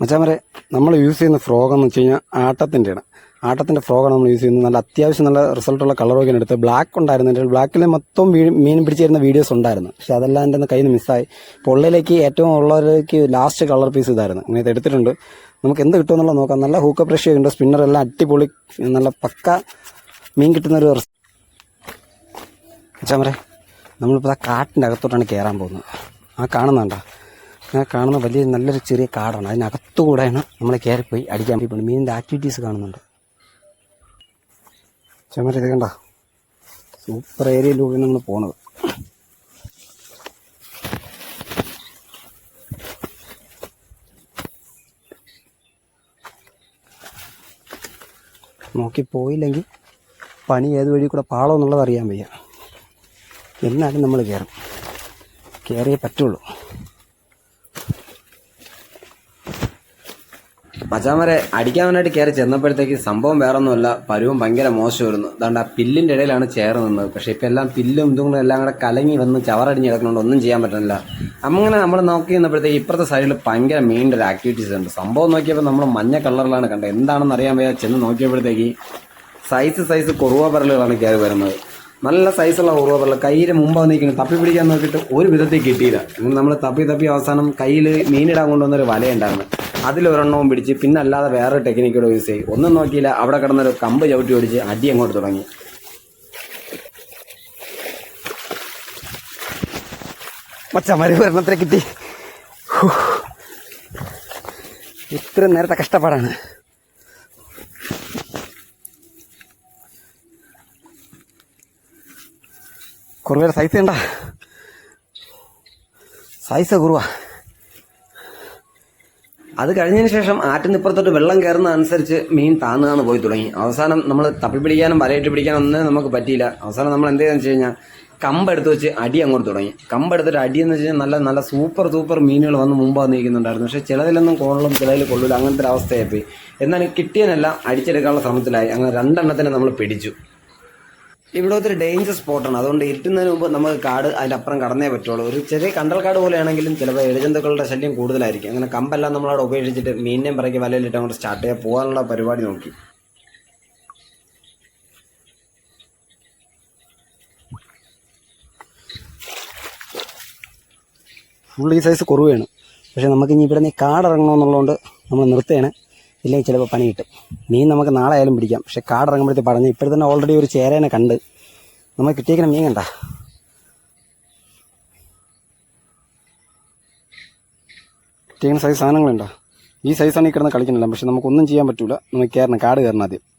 മച്ചാമരെ നമ്മൾ യൂസ് ചെയ്യുന്ന ഫ്രോഗ് എന്ന് വെച്ച് കഴിഞ്ഞാൽ ആട്ടത്തിന്റെയാണ് ആട്ടത്തിന്റെ ഫ്രോഗാണ് നമ്മൾ യൂസ് ചെയ്യുന്നത്. നല്ല അത്യാവശ്യം നല്ല റിസൾട്ടുള്ള കളറൊക്കെ എടുത്ത് ബ്ലാക്ക് ഉണ്ടായിരുന്നു. എന്റെ ബ്ലാക്കിൽ മൊത്തം മീൻ പിടിച്ച് തരുന്ന വീഡിയോസ് ഉണ്ടായിരുന്നു. പക്ഷെ അതെല്ലാം എന്റെ കയ്യിൽ നിന്ന് മിസ്സായി പൊള്ളിലേക്ക് ഏറ്റവും ഉള്ളവരേക്ക് ലാസ്റ്റ് കളർ പീസ് ഇതായിരുന്നു. ഇങ്ങനെ എടുത്തിട്ടുണ്ട്. നമുക്ക് എന്ത് കിട്ടുമെന്നുള്ള നോക്കാം. നല്ല ഹൂക്ക പ്രഷ് ഉണ്ട്. സ്പിന്നർ എല്ലാം അടിപൊളി നല്ല പക്ക മീൻ കിട്ടുന്ന ഒരു മച്ചാമരെ നമ്മളിപ്പോൾ ആ കാട്ടിന്റെ അകത്തോട്ടാണ് കയറാൻ പോകുന്നത്. ആ കാണുന്നുണ്ടോ? ആ കാണുന്ന വലിയ നല്ലൊരു ചെറിയ കാടാണ്. അതിനകത്തുകൂടെയാണ് നമ്മൾ കയറിപ്പോയി അടിക്കാൻ പോകുന്നത്. മീനിന്റെ ആക്ടിവിറ്റീസ് കാണുന്നുണ്ട്. ചുമര ഇത് കണ്ട? സൂപ്പർ ഏരിയയിലൂടെ നമ്മൾ പോണത്. നോക്കി പോയില്ലെങ്കിൽ പണി ഏത് വഴി കൂടെ പാളോ എന്നുള്ളത് അറിയാൻ വയ്യ. എന്നാലും നമ്മൾ കയറും കയറിയേ പറ്റുള്ളൂ. മച്ചാമരെ അടിക്കാൻ വേണ്ടിയിട്ട് കയറി ചെന്നപ്പോഴത്തേക്ക് സംഭവം വേറൊന്നുമല്ല പരുവും ഭയങ്കര മോശമായിരുന്നു അതുകൊണ്ട് ആ പില്ലിന്റെ ഇടയിലാണ് ചേർ നിന്നത്. പക്ഷേ ഇപ്പം എല്ലാം പില്ലും ഇതും എല്ലാം കൂടെ കലങ്ങി വന്ന് ചവറടിഞ്ഞ് കിടക്കുന്നുണ്ട് ഒന്നും ചെയ്യാൻ പറ്റുന്നില്ല. അങ്ങനെ നമ്മൾ നോക്കി നിന്നപ്പോഴത്തേക്ക് ഇപ്പുറത്തെ സൈഡിൽ ഭയങ്കര മെയിന്റെ ഒരു ആക്ടിവിറ്റീസ് ഉണ്ട്. സംഭവം നോക്കിയപ്പോൾ നമ്മൾ മഞ്ഞ കളറിലാണ് കണ്ടത്. എന്താണെന്ന് അറിയാൻ വയ്യ. ചെന്ന് നോക്കിയപ്പോഴത്തേക്ക് സൈസ് സൈസ് കുറുവ പരലുകളാണ് കയറി വരുന്നത്. നല്ല സൈസുള്ള കുറുവ പരൽ കയ്യിൽ മുമ്പ് നിൽക്കുന്നത് തപ്പി പിടിക്കാൻ നോക്കിയിട്ട് ഒരു വിധത്തിൽ കിട്ടിയില്ല. നമ്മൾ തപ്പി തപ്പി അവസാനം കയ്യിൽ മീനിടാൻ കൊണ്ടുവന്നൊരു വലയുണ്ടായിരുന്നു. അതിലൊരെണ്ണവും പിടിച്ച് പിന്നെ അല്ലാതെ വേറെ ടെക്നിക്കോട് യൂസ് ചെയ്യും. ഒന്നും നോക്കിയില്ല അവിടെ കിടന്നൊരു കമ്പ് ചവിട്ടി ഓടിച്ച് അടി അങ്ങോട്ട് തുടങ്ങി. മച്ചമാര് ഒരെണ്ണത്തിനെ കിട്ടി. ഇത്ര നേരത്തെ കഷ്ടപ്പാടാണ്. കുറേ സൈസ് വേണ്ട സൈസ് കുറുവ. അത് കഴിഞ്ഞതിന് ശേഷം ആറ്റിനിപ്പുറത്തോട്ട് വെള്ളം കയറുന്ന അനുസരിച്ച് മീൻ താന്ന് താന്ന് പോയി തുടങ്ങി. അവസാനം നമ്മൾ തപ്പി പിടിക്കാനും വലയിട്ട് പിടിക്കാനും ഒന്നും നമുക്ക് പറ്റിയില്ല. അവസാനം നമ്മൾ എന്ത് ചെയ്തെന്ന് വെച്ച് കഴിഞ്ഞാൽ കമ്പെടുത്ത് വെച്ച് അടി അങ്ങോട്ട് തുടങ്ങി. കമ്പെടുത്തിട്ട് അടി എന്ന് വെച്ച് കഴിഞ്ഞാൽ നല്ല നല്ല സൂപ്പർ സൂപ്പർ മീനുകൾ വന്ന് മുമ്പ് നിൽക്കുന്നുണ്ടായിരുന്നു പക്ഷേ ചിലതിലൊന്നും കൊള്ളും ചിലതിൽ കൊള്ളില്ല അങ്ങനത്തെ ഒരു അവസ്ഥയായിപ്പോയി എന്നാൽ കിട്ടിയതെല്ലാം അടിച്ചെടുക്കാനുള്ള ശ്രമത്തിലായി. അങ്ങനെ രണ്ടെണ്ണത്തിനെ നമ്മൾ പിടിച്ചു. ഇവിടെ ഒത്തിരി ഡേഞ്ചർ സ്പോട്ടാണ് അതുകൊണ്ട് ഇരുട്ടുന്നതിന് മുമ്പ് നമുക്ക് കാട് അതിന്റെ അപ്പുറം കടന്നേ പറ്റുള്ളൂ. ഒരു ചെറിയ കണ്ടൽ കണ്ടൽക്കാട് പോലെയാണെങ്കിലും ചിലപ്പോൾ എഴുജന്തുക്കളുടെ ശല്യം കൂടുതലായിരിക്കും. അങ്ങനെ കമ്പെല്ലാം നമ്മളവിടെ ഉപേക്ഷിച്ചിട്ട് മീനിനെയും പിറകെ വലയിലിട്ട് അങ്ങോട്ട് സ്റ്റാർട്ട് ചെയ്യാൻ പോകാനുള്ള പരിപാടി നോക്കി. ഫുൾ ഈ സൈസ് കുറവാണ്. പക്ഷേ നമുക്ക് ഇനി ഇവിടെ നിന്ന് കാടിറങ്ങണമെന്നുള്ളതുകൊണ്ട് നമ്മൾ നിർത്തുകയാണ്. ഇല്ലെങ്കിൽ ചിലപ്പോൾ പണി കിട്ടും. മീൻ നമുക്ക് നാളെ ആയാലും പിടിക്കാം. പക്ഷെ കാടിറങ്ങുമ്പോഴത്തെ പറഞ്ഞു ഇപ്പോഴത്തെ തന്നെ ഓൾറെഡി ഒരു ചേരേനെ കണ്ട് നമ്മൾ കിട്ടിയേക്കണം മീൻ കണ്ട? കിട്ടിയേക്കുന്ന സൈസ് സാധനങ്ങളുണ്ടോ? ഈ സൈസാണ് ഈ കിടന്ന് കളിക്കുന്നില്ല. പക്ഷെ നമുക്കൊന്നും ചെയ്യാൻ പറ്റൂല. നമുക്ക് കയറണം കാട് കയറണം ആദ്യം.